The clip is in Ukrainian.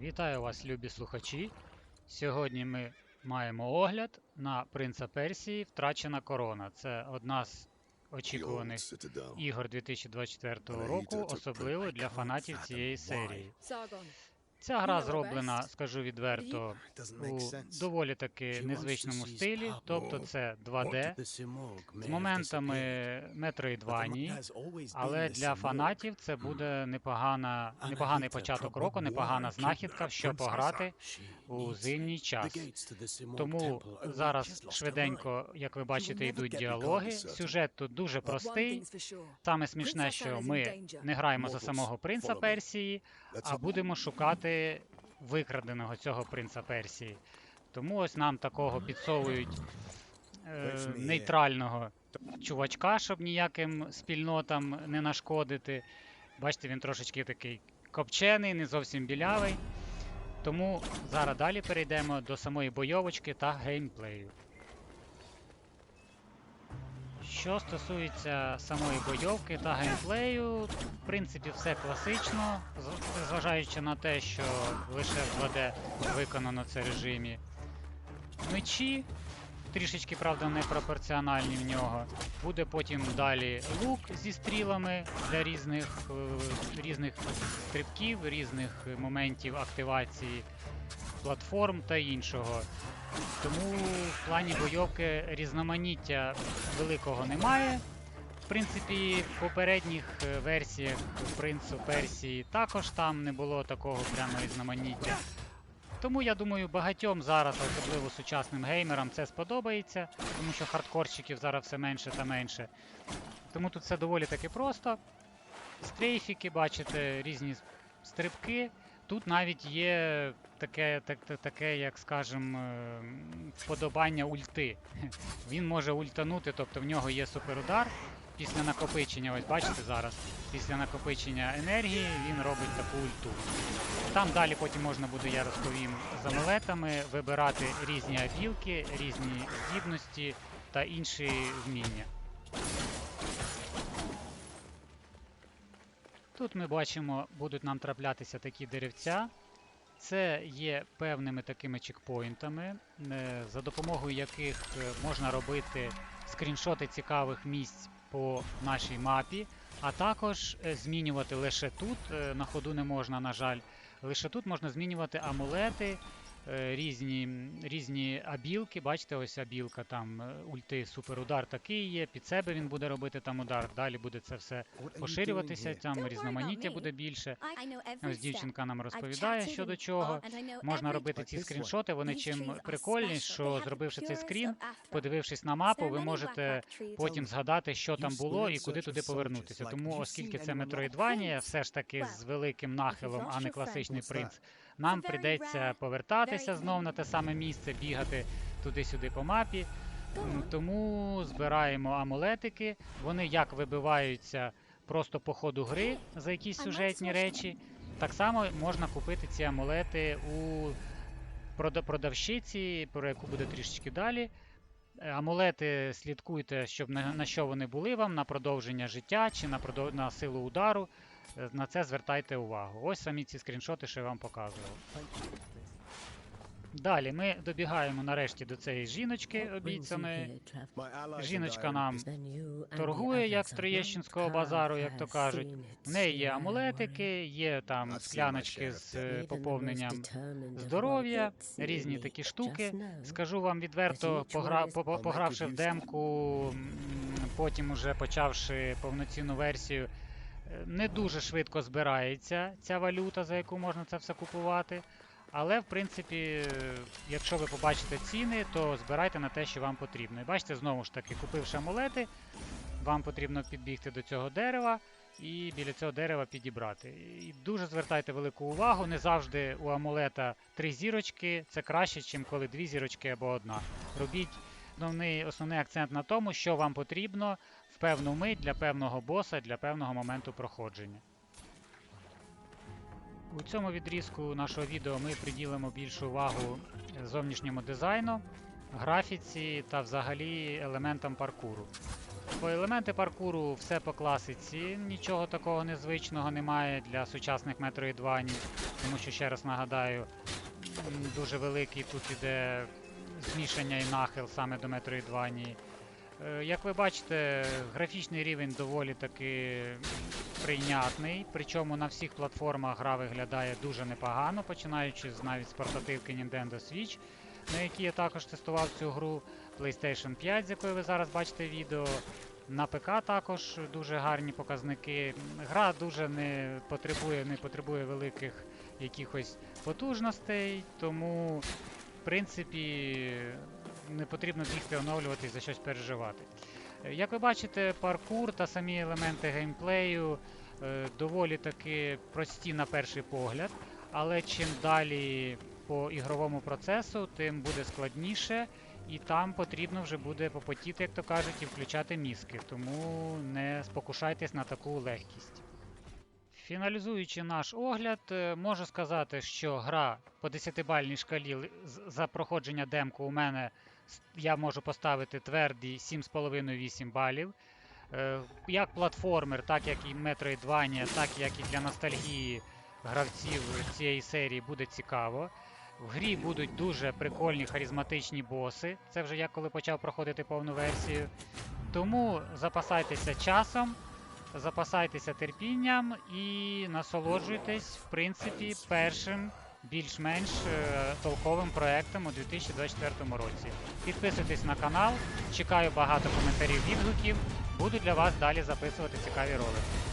Вітаю вас, любі слухачі. Сьогодні ми маємо огляд на принца Персії Втрачена корона. Це одна з очікуваних ігор 2024 року, особливо для фанатів цієї серії. Ця гра зроблена, скажу відверто, у доволі таки незвичному стилі, тобто це 2D з моментами метроїдванії, але для фанатів це буде непогана, непоганий початок року, непогана знахідка, що пограти у зимній час. Тому зараз швиденько, як ви бачите, йдуть діалоги. Сюжет тут дуже простий. Саме смішне, що ми не граємо за самого принца Персії, а будемо шукати викраденого цього принца Персії. Тому ось нам такого підсовують е, нейтрального чувачка, щоб ніяким спільнотам не нашкодити. Бачите, він трошечки такий копчений, не зовсім білявий. Тому зараз далі перейдемо до самої бойовочки та геймплею. Що стосується самої бойовки та геймплею, в принципі, все класично, зважаючи на те, що лише в 2D виконано це режимі. Мечі, трішечки, правда, непропорціональні в нього. Буде потім далі лук зі стрілами для різних, е, різних стрибків, різних моментів активації платформ та іншого. Тому в плані бойовки різноманіття великого немає. В принципі, в попередніх е, версіях принцу Персії також там не було такого прямо різноманіття. Тому я думаю, багатьом зараз, особливо сучасним геймерам, це сподобається, тому що хардкорщиків зараз все менше та менше. Тому тут все доволі таки просто. Стрейфіки, бачите, різні стрибки. Тут навіть є таке, так, так- таке як скажем, е, вподобання ульти. Він може ультанути, тобто в нього є суперудар. Після накопичення, ось бачите зараз, після накопичення енергії він робить таку ульту. Там далі потім можна буде, я розповім, з амулетами вибирати різні абілки, різні здібності та інші вміння. Тут ми бачимо, будуть нам траплятися такі деревця. Це є певними такими чекпоінтами, е, за допомогою яких е, можна робити скріншоти цікавих місць по нашій мапі, а також е, змінювати лише тут, на ходу не можна, на жаль, лише тут можна змінювати амулети, різні, різні абілки. Бачите, ось абілка там е, ульти суперудар такий є, під себе він буде робити там удар, далі буде це все поширюватися, там різноманіття буде більше. Ось дівчинка нам розповідає, що до чого. Можна робити ці скріншоти. Вони чим прикольні, що зробивши цей скрін, подивившись на мапу, ви можете потім згадати, що там було і куди туди повернутися. Тому, оскільки це метроїдванія, все ж таки з великим нахилом, а не класичний принц, нам прийдеться повертатися знов на те саме місце, бігати туди-сюди по мапі. Тому збираємо амулетики. Вони як вибиваються просто по ходу гри за якісь сюжетні речі. Так само можна купити ці амулети у продавщиці, про яку буде трішечки далі. Е, Амулети слідкуйте, щоб на, на що вони були вам, на продовження життя чи на, на силу удару. На це звертайте увагу. Ось самі ці скріншоти, що я вам показував. Далі ми добігаємо нарешті до цієї жіночки обіцяної. Жіночка нам торгує, як з Троєщинського базару, як то кажуть. В неї є амулетики, є там скляночки з поповненням здоров'я, різні такі штуки. Скажу вам відверто, погра... по- по- погравши в демку, потім уже почавши повноцінну версію, не дуже швидко збирається ця валюта, за яку можна це все купувати. Але, в принципі, якщо ви побачите ціни, то збирайте на те, що вам потрібно. І бачите, знову ж таки, купивши амулети, вам потрібно підбігти до цього дерева і біля цього дерева підібрати. І дуже звертайте велику увагу, не завжди у амулета три зірочки, це краще, ніж коли дві зірочки або одна. Робіть основний, основний акцент на тому, що вам потрібно в певну мить для певного боса, для певного моменту проходження. У цьому відрізку нашого відео ми приділимо більшу увагу зовнішньому дизайну, графіці та взагалі елементам паркуру. По елементи паркуру все по класиці, нічого такого незвичного немає для сучасних метроїдванів. тому що ще раз нагадаю, дуже великий тут іде змішання і нахил саме до Metroidvania. Е, Як ви бачите, графічний рівень доволі таки прийнятний, причому на всіх платформах гра виглядає дуже непогано, починаючи з навіть з портативки Nintendo Switch, на якій я також тестував цю гру, PlayStation 5, з якої ви зараз бачите відео. На ПК також дуже гарні показники. Гра дуже не потребує, не потребує великих якихось потужностей, тому принципі не потрібно бігти оновлюватись за щось переживати. Е, Як ви бачите, паркур та самі елементи геймплею е, доволі таки прості на перший погляд, але чим далі по ігровому процесу, тим буде складніше, і там потрібно вже буде попотіти, як то кажуть, і включати мізки, тому не спокушайтесь на таку легкість. Фіналізуючи наш огляд, е, можу сказати, що гра по 10-бальній шкалі за проходження демку у мене я можу поставити тверді 7,5-8 балів. Е, Як платформер, так як і Metroidvania, так як і для ностальгії гравців цієї серії буде цікаво. В грі будуть дуже прикольні харизматичні боси. Це вже я коли почав проходити повну версію. Тому запасайтеся часом, запасайтеся терпінням і насолоджуйтесь, в принципі, першим більш-менш е, толковим проектом у 2024 році. Підписуйтесь на канал, чекаю багато коментарів, відгуків. Буду для вас далі записувати цікаві ролики.